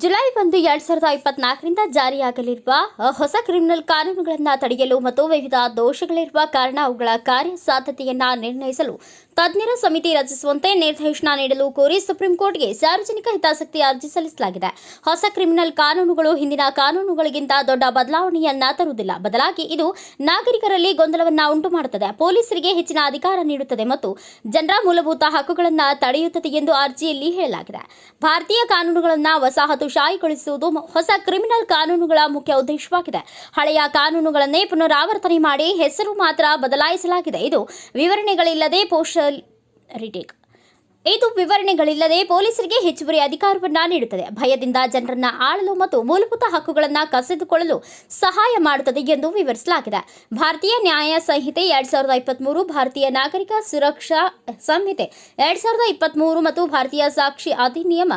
July ಒಂದು ಎರಡ್ ಸಾವಿರದ ಇಪ್ಪತ್ನಾಲ್ಕರಿಂದ ಜಾರಿಯಾಗಲಿರುವ ಹೊಸ ಕ್ರಿಮಿನಲ್ ಕಾನೂನುಗಳನ್ನು ತಡೆಯಲು ಮತ್ತು ವಿವಿಧ ದೋಷಗಳಿರುವ ಕಾರಣ ಅವುಗಳ ಕಾರ್ಯಸಾಧ್ಯತೆಯನ್ನ ನಿರ್ಣಯಿಸಲು ತಜ್ಞರ ಸಮಿತಿ ರಚಿಸುವಂತೆ ನಿರ್ದೇಶನ ನೀಡಲು ಕೋರಿ ಸುಪ್ರೀಂ ಕೋರ್ಟ್ಗೆ ಸಾರ್ವಜನಿಕ ಹಿತಾಸಕ್ತಿ ಅರ್ಜಿ ಸಲ್ಲಿಸಲಾಗಿದೆ. ಹೊಸ ಕ್ರಿಮಿನಲ್ ಕಾನೂನುಗಳು, ಹಿಂದಿನ ಕಾನೂನುಗಳಿಗಿಂತ ದೊಡ್ಡ ಬದಲಾವಣೆಯನ್ನ ತರುವುದಿಲ್ಲ. ಬದಲಾಗಿ ಇದು ನಾಗರಿಕರಲ್ಲಿ ಗೊಂದಲವನ್ನ ಉಂಟು ಮಾಡುತ್ತದೆ ಪೊಲೀಸರಿಗೆ ಹೆಚ್ಚಿನ ಅಧಿಕಾರ ನೀಡುತ್ತದೆ ಮತ್ತು ಜನರ ಮೂಲಭೂತ ಹಕ್ಕುಗಳನ್ನು ತಡೆಯುತ್ತದೆ ಎಂದು ಅರ್ಜಿಯಲ್ಲಿ ಹೇಳಲಾಗಿದೆ. ಭಾರತೀಯ ಕಾನೂನುಗಳನ್ನು ವಸಾಹತುಶಾಹಿಗೊಳಿಸುವುದು ಹೊಸ ಕ್ರಿಮಿನಲ್ ಕಾನೂನುಗಳ ಮುಖ್ಯ ಉದ್ದೇಶವಾಗಿದೆ. ಹಳೆಯ ಕಾನೂನುಗಳನ್ನೇ ಪುನರಾವರ್ತನೆ ಮಾಡಿ ಹೆಸರು ಮಾತ್ರ ಬದಲಾಯಿಸಲಾಗಿದೆ. ಇದು ವಿವರಣೆಗಳಿಲ್ಲದೆ ಪೋಸ್ಟಲ್ retake. ಇದು ವಿವರಣೆಗಳಿಲ್ಲದೆ ಪೊಲೀಸರಿಗೆ ಹೆಚ್ಚುವರಿ ಅಧಿಕಾರವನ್ನ ನೀಡುತ್ತದೆ. ಭಯದಿಂದ ಜನರನ್ನ ಆಳಲು ಮತ್ತು ಮೂಲಭೂತ ಹಕ್ಕುಗಳನ್ನು ಕಸಿದುಕೊಳ್ಳಲು ಸಹಾಯ ಮಾಡುತ್ತದೆ ಎಂದು ವಿವರಿಸಲಾಗಿದೆ. ಭಾರತೀಯ ನ್ಯಾಯ ಸಂಹಿತೆ ಎರಡ್ ಸಾವಿರದ ಇಪ್ಪತ್ಮೂರು, ಭಾರತೀಯ ನಾಗರಿಕ ಸುರಕ್ಷಾ ಸಂಹಿತೆ ಎರಡ್ ಸಾವಿರದ ಇಪ್ಪತ್ಮೂರು ಮತ್ತು ಭಾರತೀಯ ಸಾಕ್ಷಿ ಅಧಿನಿಯಮ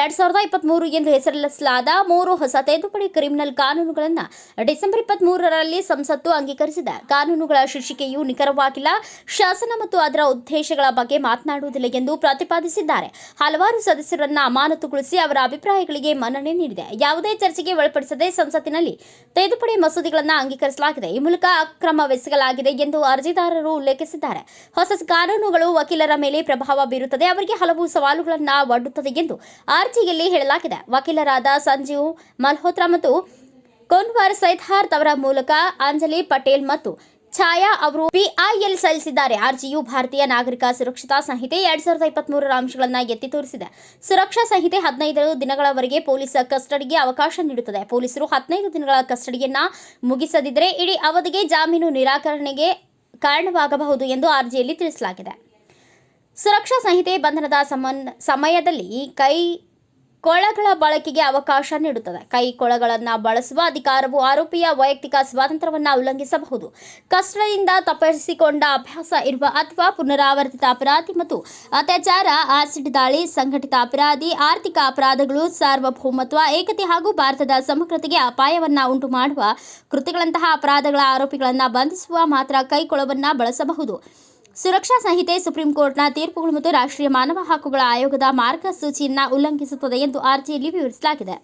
ಎರಡ್ ಸಾವಿರದ ಇಪ್ಪತ್ಮೂರು ಎಂದು ಹೆಸರಿಸಲಾದ ಮೂರು ಹೊಸ ತಿದ್ದುಪಡಿ ಕ್ರಿಮಿನಲ್ ಕಾನೂನುಗಳನ್ನು ಡಿಸೆಂಬರ್ ಇಪ್ಪತ್ಮೂರರಲ್ಲಿ ಸಂಸತ್ತು ಅಂಗೀಕರಿಸಿದೆ. ಕಾನೂನುಗಳ ಶೀರ್ಷಿಕೆಯು ನಿಖರವಾಗಿಲ್ಲ. ಶಾಸನ ಮತ್ತು ಅದರ ಉದ್ದೇಶಗಳ ಬಗ್ಗೆ ಮಾತನಾಡುವುದಿಲ್ಲ ಎಂದು ಪ್ರತಿಪಾದಿಸಿದ್ದಾರೆ. ಹಲವಾರು ಸದಸ್ಯರನ್ನ ಅಮಾನತುಗೊಳಿಸಿ ಅವರ ಅಭಿಪ್ರಾಯಗಳಿಗೆ ಮನ್ನಣೆ ನೀಡಿದೆ. ಯಾವುದೇ ಚರ್ಚೆಗೆ ಒಳಪಡಿಸದೆ ಸಂಸತ್ತಿನಲ್ಲಿ ತಿದ್ದುಪಡಿ ಮಸೂದೆಗಳನ್ನು ಅಂಗೀಕರಿಸಲಾಗಿದೆ. ಈ ಮೂಲಕ ಅಕ್ರಮವೆಸಗಲಾಗಿದೆ ಎಂದು ಅರ್ಜಿದಾರರು ಉಲ್ಲೇಖಿಸಿದ್ದಾರೆ. ಹೊಸ ಕಾನೂನುಗಳು ವಕೀಲರ ಮೇಲೆ ಪ್ರಭಾವ ಬೀರುತ್ತದೆ. ಅವರಿಗೆ ಹಲವು ಸವಾಲುಗಳನ್ನು ಒಡ್ಡುತ್ತದೆ ಎಂದು ಅರ್ಜಿಯಲ್ಲಿ ಹೇಳಲಾಗಿದೆ. ವಕೀಲರಾದ ಸಂಜೀವ್ ಮಲ್ಹೋತ್ರಾ ಮತ್ತು ಕೊನ್ವಾರ್ ಸೈದ್ಹಾರ್ತ್ ಅವರ ಮೂಲಕ ಅಂಜಲಿ ಪಟೇಲ್ ಮತ್ತು ಛಾಯಾ ಅವರು ಪಿಐಎಲ್ ಸಲ್ಲಿಸಿದ್ದಾರೆ. ಅರ್ಜಿಯು ಭಾರತೀಯ ನಾಗರಿಕ ಸುರಕ್ಷತಾ ಸಂಹಿತೆ ಎರಡ್ ಸಾವಿರದ ಇಪ್ಪತ್ಮೂರರ ಅಂಶಗಳನ್ನು ಎತ್ತಿ ತೋರಿಸಿದೆ. ಸುರಕ್ಷಾ ಸಂಹಿತೆ ಹದಿನೈದು ದಿನಗಳವರೆಗೆ ಪೊಲೀಸ್ ಕಸ್ಟಡಿಗೆ ಅವಕಾಶ ನೀಡುತ್ತದೆ. ಪೊಲೀಸರು ಹದಿನೈದು ದಿನಗಳ ಕಸ್ಟಡಿಯನ್ನ ಮುಗಿಸದಿದ್ದರೆ ಇಡೀ ಅವಧಿಗೆ ಜಾಮೀನು ನಿರಾಕರಣೆಗೆ ಕಾರಣವಾಗಬಹುದು ಎಂದು ಅರ್ಜಿಯಲ್ಲಿ ತಿಳಿಸಲಾಗಿದೆ. ಸುರಕ್ಷಾ ಸಂಹಿತೆ ಬಂಧನದ ಸಮನ್, ಸಮಯದಲ್ಲಿ ಕೈ ಕೊಳಗಳ ಬಳಕೆಗೆ ಅವಕಾಶ ನೀಡುತ್ತದೆ. ಕೈ ಕೊಳಗಳನ್ನು ಬಳಸುವ ಅಧಿಕಾರವು ಆರೋಪಿಯ ವೈಯಕ್ತಿಕ ಸ್ವಾತಂತ್ರ್ಯವನ್ನು ಉಲ್ಲಂಘಿಸಬಹುದು. ಕಷ್ಟದಿಂದ ತಪ್ಪಿಸಿಕೊಂಡ ಅಭ್ಯಾಸ ಇರುವ ಅಥವಾ ಪುನರಾವರ್ತಿತ ಅಪರಾಧಿ ಮತ್ತು ಅತ್ಯಾಚಾರ, ಆಸಿಡ್ ದಾಳಿ, ಸಂಘಟಿತ ಅಪರಾಧಿ, ಆರ್ಥಿಕ ಅಪರಾಧಗಳು, ಸಾರ್ವಭೌಮತ್ವ, ಏಕತೆ ಹಾಗೂ ಭಾರತದ ಸಮಗ್ರತೆಗೆ ಅಪಾಯವನ್ನ ಉಂಟು ಮಾಡುವ ಕೃತಿಗಳಂತಹ ಅಪರಾಧಗಳ ಆರೋಪಿಗಳನ್ನು ಬಂಧಿಸುವ ಮಾತ್ರ ಕೈಕೊಳವನ್ನು ಬಳಸಬಹುದು. ಸುರಕ್ಷಾ ಸಂಹಿತೆ ಸುಪ್ರೀಂ ಕೋರ್ಟ್ನ ತೀರ್ಪುಗಳು ಮತ್ತು ರಾಷ್ಟ್ರೀಯ ಮಾನವ ಹಕ್ಕುಗಳ ಆಯೋಗದ ಮಾರ್ಗಸೂಚಿಯನ್ನ ಉಲ್ಲಂಘಿಸುತ್ತದೆ ಎಂದು ಅರ್ಜಿಯಲ್ಲಿ ವಿವರಿಸಲಾಗಿದೆ.